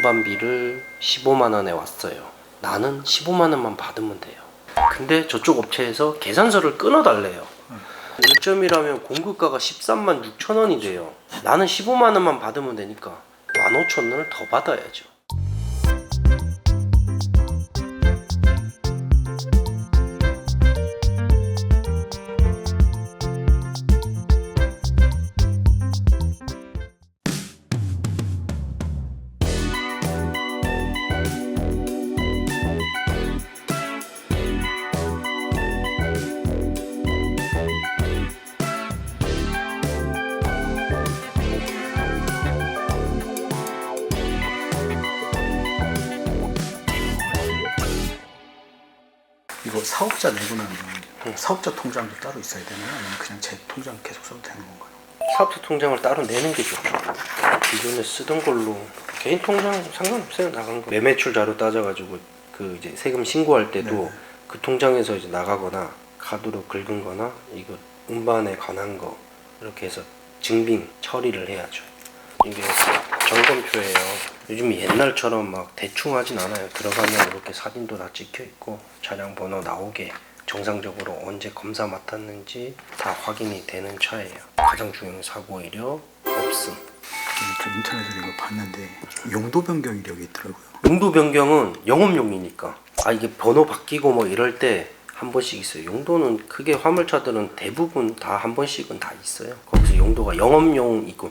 운반비를 15만 원에 왔어요. 나는 15만 원만 받으면 돼요. 근데 저쪽 업체에서 계산서를 끊어달래요. 1점이라면 공급가가 13만 6천 원이 돼요. 나는 15만 원만 받으면 되니까 15,000원을 더 받아야죠. 이거 사업자 내고는 사업자 통장도 따로 있어야 되나요? 아니면 그냥 제 통장 계속 써도 되는 건가요? 사업자 통장을 따로 내는 게 좋죠. 기존에 쓰던 걸로 개인 통장 상관없어요. 나간 거 매매출 자료 따져가지고 그 이제 세금 신고할 때도 네. 그 통장에서 이제 나가거나 카드로 긁은거나 이거 운반에 관한 거 이렇게 해서 증빙 처리를 해야죠. 이게 점검표예요. 요즘 옛날처럼 막 대충 하진 않아요. 들어가면 이렇게 사진도 다 찍혀 있고 차량 번호 나오게 정상적으로 언제 검사 맡았는지 다 확인이 되는 차예요. 가장 중요한 사고 이력 없음. 저 인터넷으로 이거 봤는데 용도 변경 이력이 있더라고요. 용도 변경은 영업용이니까 아 이게 번호 바뀌고 뭐 이럴 때 한 번씩 있어요. 용도는 크게 화물차들은 대부분 다 한 번씩은 다 있어요. 거기서 용도가 영업용 있고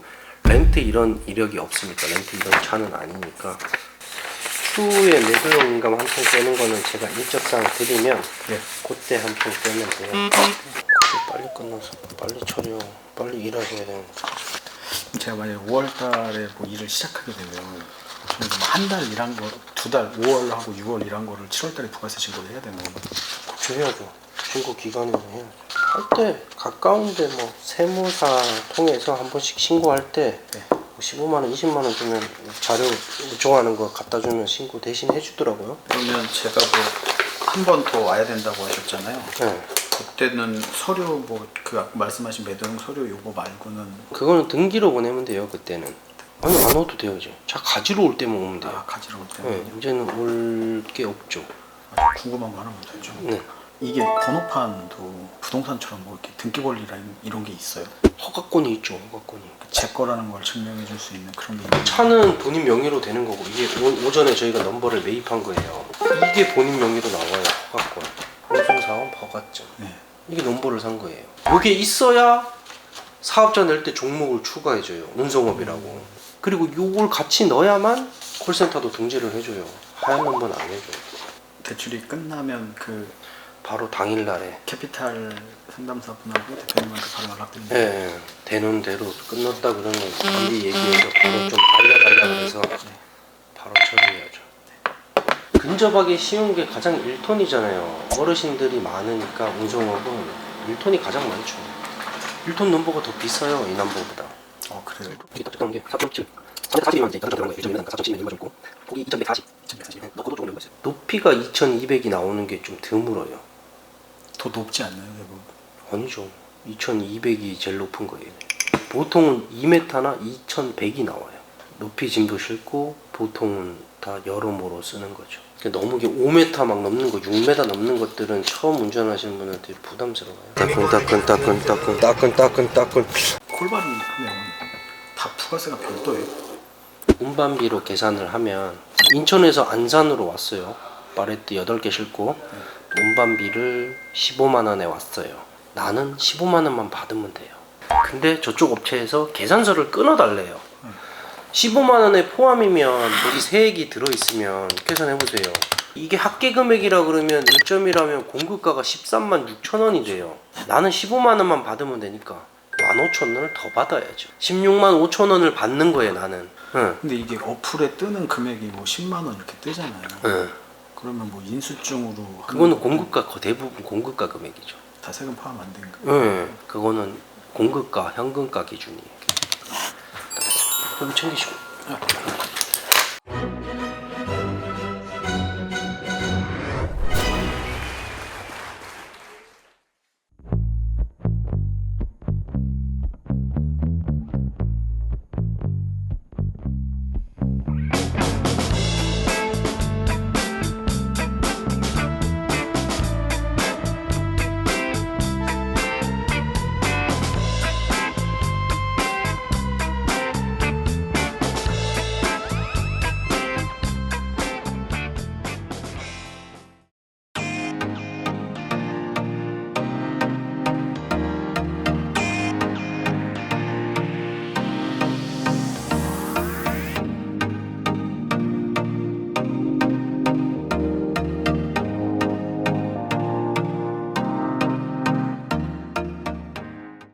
렌트 이런 이력이 없으니까 렌트 이런 차는 아니니까 추후에 인감 한통 떼는 거는 제가 일적사항 드리면 네. 그때 한통 떼면 돼요. 빨리 끝나서 빨리 처리하고 빨리 일하셔야 되는 제가 만약에 5월 달에 뭐 일을 시작하게 되면 저는 한달 일한 거, 두 달, 5월 하고 6월 일한 거를 7월 달에 부가세 신고를 해야 되는 거예요. 그렇죠 해야죠. 신고 기간에는 해야죠. 할 때 가까운데 뭐 세무사 통해서 한 번씩 신고할 때 네. 15만 원, 20만 원 주면 자료 요청하는 거 갖다 주면 신고 대신 해주더라고요. 그러면 제가 뭐 한 번 더 와야 된다고 하셨잖아요. 네. 그때는 서류 뭐 그 말씀하신 매도용 서류 요거 말고는 그거는 등기로 보내면 돼요. 그때는. 아니 안 와도 돼요 이제. 차 가지러 올 때만 오면 돼요. 아, 가지러 올 때는 네, 이제는 올 게 없죠. 아, 궁금한 거 하나만 더 죠. 네. 이게 번호판도 부동산처럼 뭐 이렇게 등기 권리랑 이런 게 있어요. 허가권이 있죠. 허가권이. 제 거라는 걸 증명해 줄 수 있는 그런 게 있는 차는 본인 명의로 되는 거고 이게 오, 오전에 저희가 넘버를 매입한 거예요. 이게 본인 명의로 나와요. 허가권. 운송사원 허가증. 네. 이게 넘버를 산 거예요. 이게 있어야 사업자 낼 때 종목을 추가해줘요. 운송업이라고. 그리고 요걸 같이 넣어야만 콜센터도 등재를 해줘요. 하얀 넘버는 안 해줘요. 대출이 끝나면 그 바로 당일 날에 캐피탈 상담사 분하고 대표님한테 바로 연락드리면 예, 예. 되는 대로 끝났다 그러면 미리 얘기해서 바로 좀 알려달라 그래서 바로 처리해야죠. 근접하기 쉬운 게 가장 1톤이잖아요. 어르신들이 많으니까 운송업은 1톤이 가장 많죠. 1톤 넘버가 더 비싸요, 이 넘버보다. 어 그래요. 이게 딱딱한 게 4.7. 340이면 이제 가장 들어간 거예요. 1.2면 4.7이면 얼마 줬고 폭이 2.140. 네, 넣고도 조금 넘었어요. 높이가 2,200이 나오는 게 좀 드물어요. 더 높지 않나요, 대부분? 아니죠. 2,200이 제일 높은 거예요. 보통은 2m나 2,100이 나와요. 높이 짐도 실고 보통은 다 여러모로 쓰는 거죠. 그러니까 너무 이게 5m 막 넘는 거, 6m 넘는 것들은 처음 운전하시는 분한테 부담스러워요. 따끈 따끈 따끈 따끈 따끈 따끈 따끈 콜바를 하면 다 부가세가 별도예요. 운반비로 계산을 하면 인천에서 안산으로 왔어요. 바레트 8개 싣고 운반비를 15만 원에 왔어요. 나는 15만 원만 받으면 돼요. 근데 저쪽 업체에서 계산서를 끊어달래요. 15만 원에 포함이면 여기 세액이 들어있으면 계산해 보세요. 이게 합계 금액이라 그러면 1점이라면 공급가가 13만 6천 원이 돼요. 나는 15만 원만 받으면 되니까 15,000원을 더 받아야죠. 16만 5천 원을 받는 거예요, 나는. 응. 근데 이게 어플에 뜨는 금액이 뭐 10만 원 이렇게 뜨잖아요. 응. 그러면 뭐 인수증으로 그거는 거 공급가 거- 대부분 공급가 금액이죠. 다 세금 포함 안 된 거. 응. 그거는 공급가 현금가 기준이에요. 그럼 챙기시고. 아,